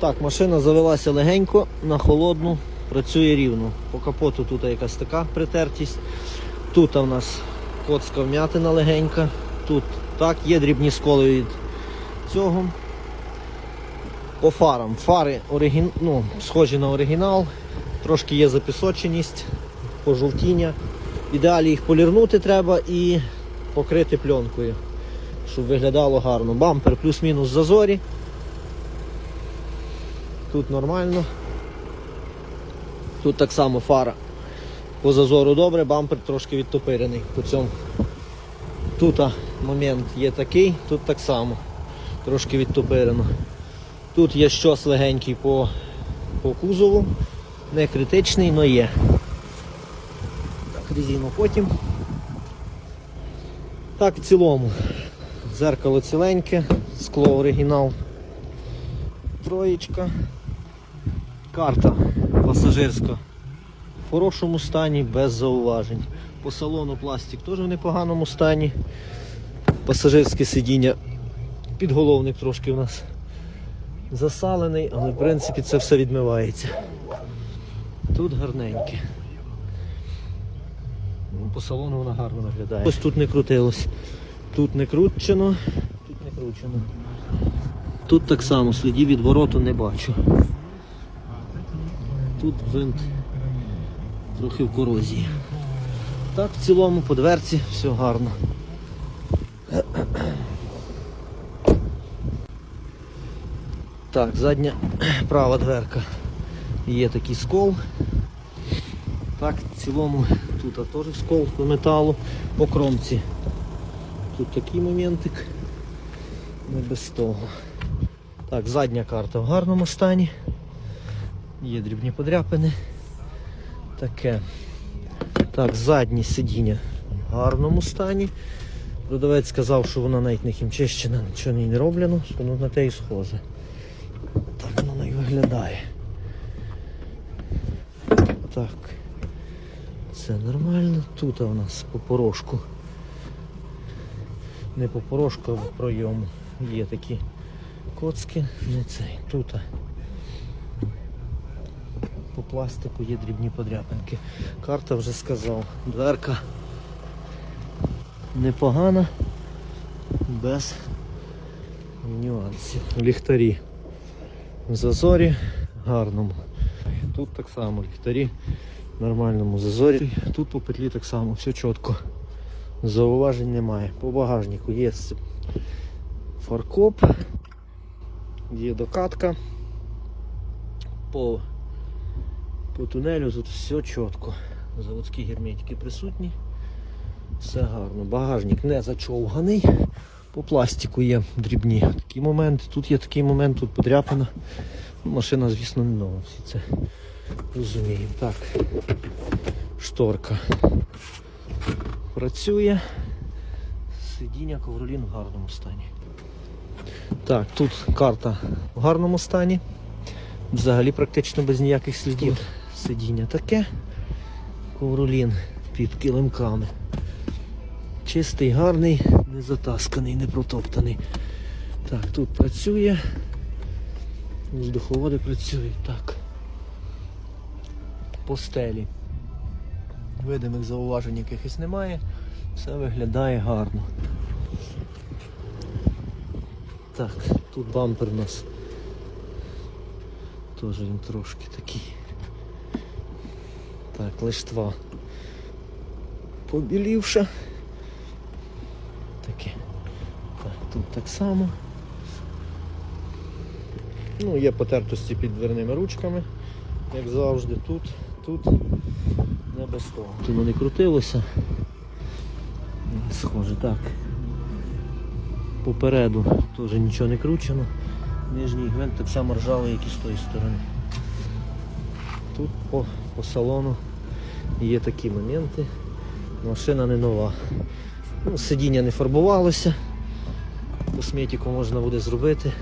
Так, машина завелася легенько, на холодну, працює рівно. По капоту тут якась така притертість. Тут у нас коцка вмятина легенька. Тут так, є дрібні сколи від цього. По фарам. Фари оригін... ну, схожі на оригінал, трошки є запісоченість, пожовтіння. Ідеалі їх полірнути треба і покрити пленкою, щоб виглядало гарно. Бампер плюс-мінус зазорі. Тут нормально. Тут так само фара. По зазору добре, бампер трошки відтопирений по цьому. Тут момент є такий, тут так само. Трошки відтопирено. Тут є щось легенький по, по кузову. Не критичний, але є. Так, резину потім. Так, в цілому. Зеркало ціленьке, скло оригінал. Троєчка. Карта пасажирська в хорошому стані, без зауважень. По салону пластик теж в непоганому стані. Пасажирське сидіння, підголовник трошки у нас засалений, але в принципі це все відмивається. Тут гарненьке. Ну, По салону вона гарно виглядає. Ось тут не крутилось. Тут не кручено, тут не кручено. Тут так само слідів від вороту не бачу. Тут винт трохи в корозії. Так, в цілому по дверці все гарно. Так, задня права дверка. Є такий скол. Так, в цілому тут теж скол по металу, по кромці. Тут такий моментик. Не без того. Так, задня карта в гарному стані. Є дрібні подряпини. Таке. Так, задні сидіння в гарному стані. Продавець сказав, що вона навіть не хімчищена, нічого не роблено, воно на те і схоже. Так воно і виглядає. Так. Це нормально. Тут у нас по порошку. Не по порошку, а в пройому. Є такі коцки, не цей. Тут. По пластику є дрібні подряпинки. Карта вже сказав. Дверка непогана, без нюансів. Ліхтарі в зазорі гарному. Тут так само ліхтарі в нормальному зазорі. Тут по петлі так само, все чітко. Зауважень немає. По багажнику є фаркоп, є докатка. По по тунелю тут все чітко. Заводські герметики присутні. Все гарно. Багажник не зачовганий. По пластику є дрібні такі моменти. Тут є такий момент, тут подряпана. Ну, Машина, звісно, не нова, всі це розуміємо. Так, шторка працює. Сидіння ковролін в гарному стані. Так, тут карта в гарному стані. Взагалі практично без ніяких слідів. Сидіння таке. Ковролін під килимками. Чистий, гарний, не затасканий, не протоптаний. Так, тут працює. Воздуховоди працюють. Так. По стелі. Видимих зауважень якихось немає. Все виглядає гарно. Так, тут бампер у нас Теж він трошки такий. Так, лиштва побілівша. Таке. Так, тут так само. Ну, є потертості під дверними ручками, як завжди. Тут, тут не без того. Тут воно не крутилося. Схоже, так. Попереду теж нічого не кручено. Нижній гвинт так само ржавий, як і з тої сторони. Тут по, по салону є такі моменти. Машина не нова. Ну, Сидіння не фарбувалося. Косметику можна буде зробити.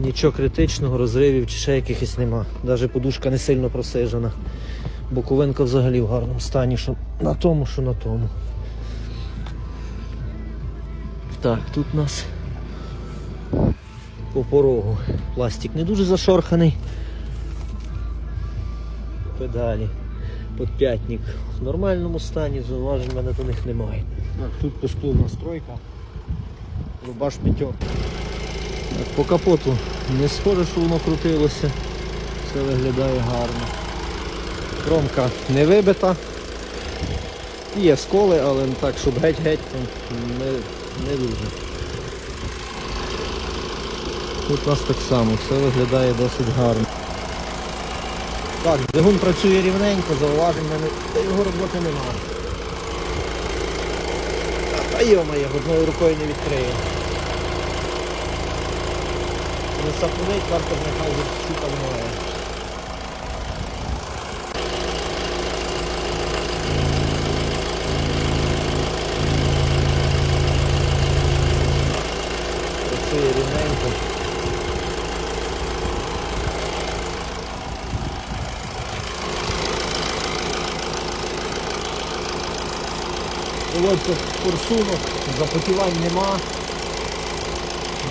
Нічого критичного, розривів чи ще якихось нема. Навіть подушка не сильно просижена. Боковинка взагалі в гарному стані, що на тому, що на тому. Так, тут у нас по порогу. Пластик не дуже зашорханий. Педалі. Подп'ятник в нормальному стані, зауважень мене до них немає. Так, тут безпловна стройка. Рубаш п'ятьох. Так, по капоту не схоже, що воно крутилося. Все виглядає гарно. Кромка не вибита. Є сколи, але так, щоб геть-геть, то не, не дуже. Тут у нас так само, все виглядає досить гарно. Так, двигун працює рівненько, зауважень мене до його роботи немає. Та йома, одною рукою не відкриє. Не сапунить, картер нехай защита немає. Працює рівненько. Колодця форсунок, запотівань нема,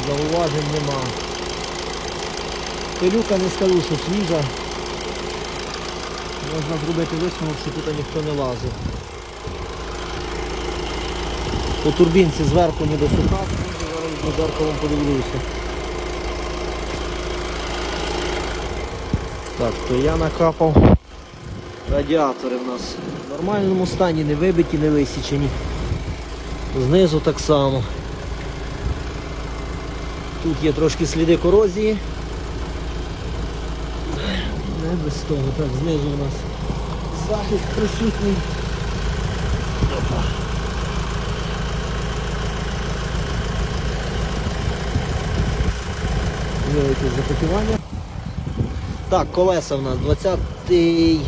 зауважень нема. Пилюка не скажу, що свіжа. Можна зробити висновок, що тут ніхто не лазив. По турбінці зверху ніби суха, зараз на зеркалом подивлюся. Так, то я накапав. Радіатори в нас в нормальному стані, не вибиті, не висічені. Знизу так само. Тут є трошки сліди корозії. Не без того. Так, знизу у нас захист присутній. Опа. Є якесь. Так, колеса в нас 20-й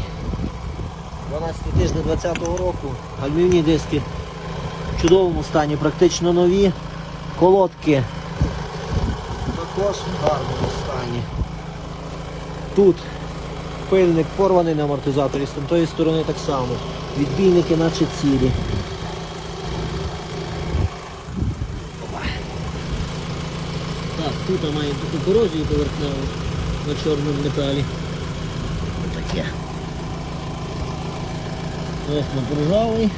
12 тиждень 20-го року. Гальмівні диски в чудовому стані, практично нові. Колодки також в гарному стані. Тут пильник порваний на амортизаторі, з тої сторони так само. Відбійники наче цілі. Так, тут маємо таку корозію поверхневу на чорному металі. Таке. Ох, ржавий.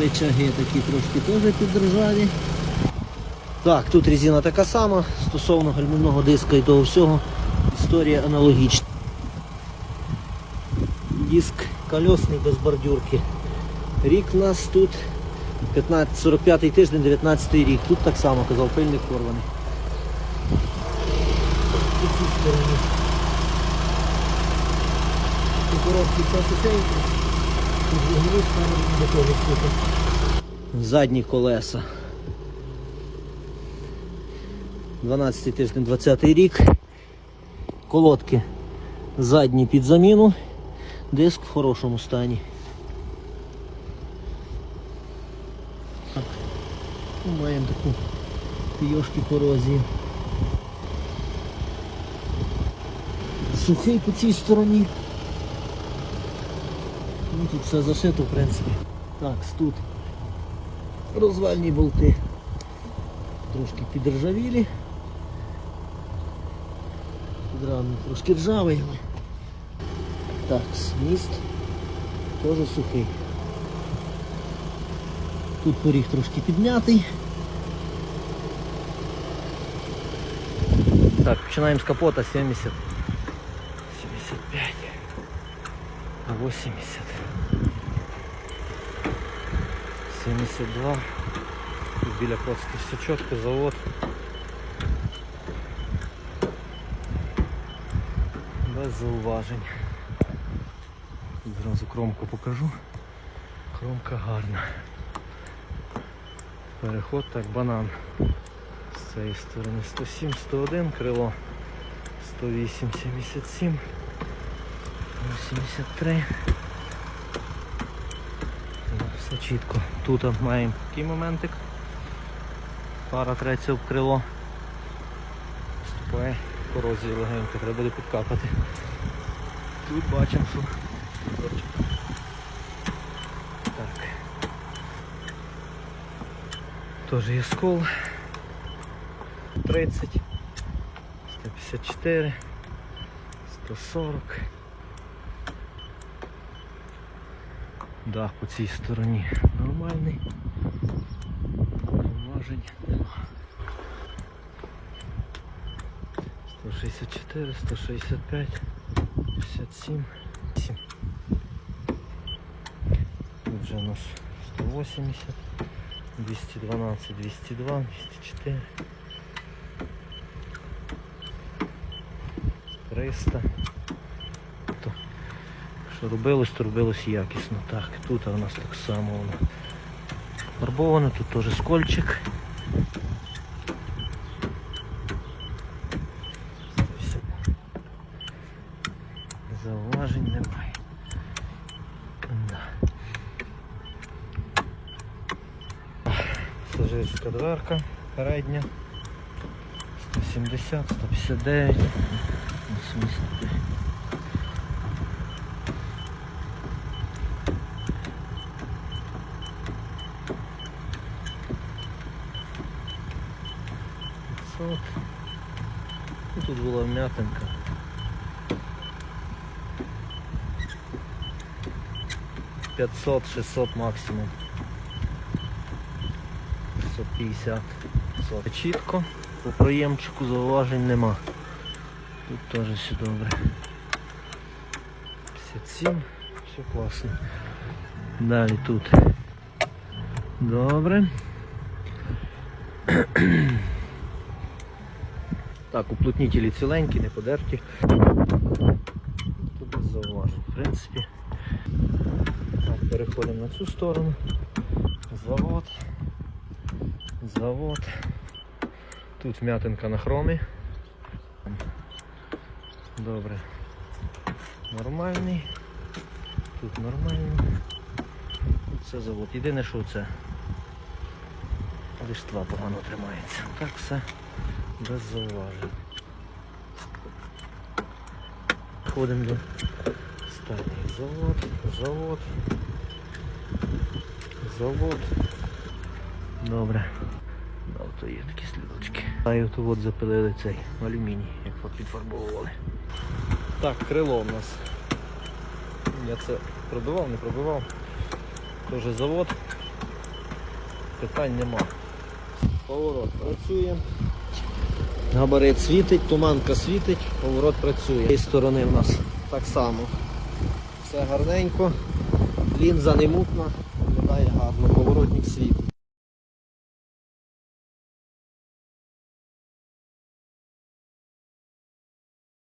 Речаги такі трошки теж підржаві. Так, тут резина така сама, стосовно гальмівного диска і того всього, історія аналогічна. Диск кольосний без бордюрки. Рік у нас тут 15, 45 тиждень, 19 рік. Тут так само казав, пильник порваний. І в цій стороні. Все сухенько. Тут двигуни спереду не. Задні колеса. 12 тиждень, 20 рік. Колодки задні під заміну. Диск в хорошому стані. Ну, Маємо таку пійошки корозії. Сухий по цій стороні. Ну, тут все зашито, в принципі. Так, тут розвальні болти. Трошки підржавілі. Підрамник трошки ржавий. Так, міст теж сухий. Тут поріг трошки піднятий. Так, починаємо з капота 70. 75. 80. 72. Біля коцки все чітко, завод. Без зауважень. Зразу кромку покажу. Кромка гарна. Переход так банан. З цієї сторони 107, 101, крило 108, 77, 83. Все чітко. Тут маємо такий моментик. Пара треться об крило. Вступає корозії легенько, треба буде підкапати. Тут бачимо, що так. теж є скол. 30, 154, 140. Дах по цій стороні нормальний. Зауважень нема. 164, 165, 57, 7. Тут вже у нас 180, 212, 202, 204. 300. Що робилось, то робилось якісно. Так, тут у нас так само воно фарбовано, тут теж скольчик. Зауважень немає. Пасажирська дверка передня. 170, 159, 85. Пятьсот. Ну, Тут була вмятинка. Пятьсот, шестьсот максимум. 650. 500. Чітко. По проємчику зауважень нема. Тут теж все добре. 57. Все класно. Далі тут. Добре. Так, уплотнітелі ціленькі, не подерті. Тут без зауважень, в принципі. Так, переходимо на цю сторону. Завод. Завод. Тут вмятинка на хромі. Добре. Нормальний. Тут нормальний. Тут це завод. Єдине, що це лиштва погано тримається. Так все без зауважень. Ходимо до останніх. Завод, завод, завод. Добре. Да, то є такі слідочки. А і от запилили цей алюміній, як підфарбовували. Так, крило у нас. Я це пробивав, не пробивав. Тоже завод. Питань нема. Поворот працює. Габарит світить, туманка світить, поворот працює. З цієї сторони в нас так само. Все гарненько, лінза не мутна, виглядає гарно, поворотник світ.